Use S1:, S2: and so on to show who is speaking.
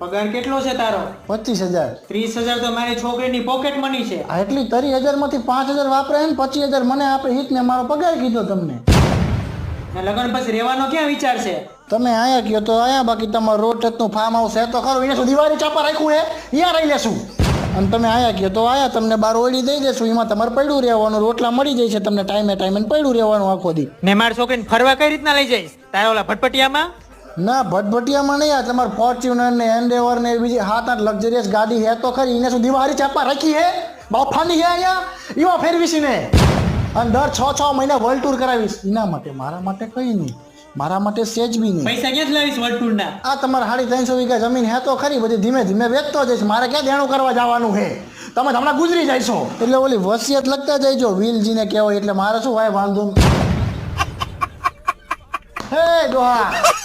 S1: પગાર કેટલો છે તારો?
S2: પચીસ હજાર.
S1: ત્રીસ હજાર તો મારી છોકરીની પોકેટ મની છે.
S2: આ એટલી હજારમાંથી પાંચ હજાર વાપરે ને પચીસ હજાર મને આપે હિત ને મારો પગાર કીધો તમને.
S1: લગન પછી રહેવાનો ક્યાં વિચાર છે?
S2: તમે આયા કયો તો આયા બાકી તમારું રોડ ટચનું ફાર્મ હાઉસ હે તો ખરું એને શું દિવાળી ચાપા રાખ્યું હે અહીંયા રહી લેશું. અને તમે આયા કયો તો આયા તમને બાર ઓળી દઈ દેશું એમાં તમારે પડ્યું રહેવાનું રોટલા મળી જાય છે તમને ટાઈમે ટાઈમે પડ્યું રહેવાનું આખો દી.
S1: ને મારા છોકરીને ફરવા કઈ રીતના લઈ જઈશ? તારા ઓલા ભટપટિયામાં?
S2: ના ભટભટિયામાં નહીં આ તમારે ફોર્ચ્યુનર ને એન્ડેવર ને બીજી હાથ આઠ લક્ઝરિયસ ગાડી હે તો ખરી એને શું દિવાળી ચાપા રાખી હે બાફાની હે અહીંયા? એવા ફેરવીશ ને અને દર છ છ મહિના વર્લ્ડ ટૂર કરાવીશ. એના માટે મારા માટે કઈ નહીં. મારા માટે સેજ બી નહીં.
S1: પૈસા ક્યાંથી લાવીશ વર્લ્ડ ના?
S2: આ તમારે સાડી ત્રણસો વીઘા જમીન હે તો ખરી બધી ધીમે ધીમે વેચતો જઈશ. મારે ક્યાં દેણું કરવા જવાનું છે? તમે હમણાં ગુજરી જઈશો એટલે ઓલી વસિયત લખતા જઈજો વિલજીને કહેવાય એટલે મારે શું ભાઈ વાંધો? હે દોહા.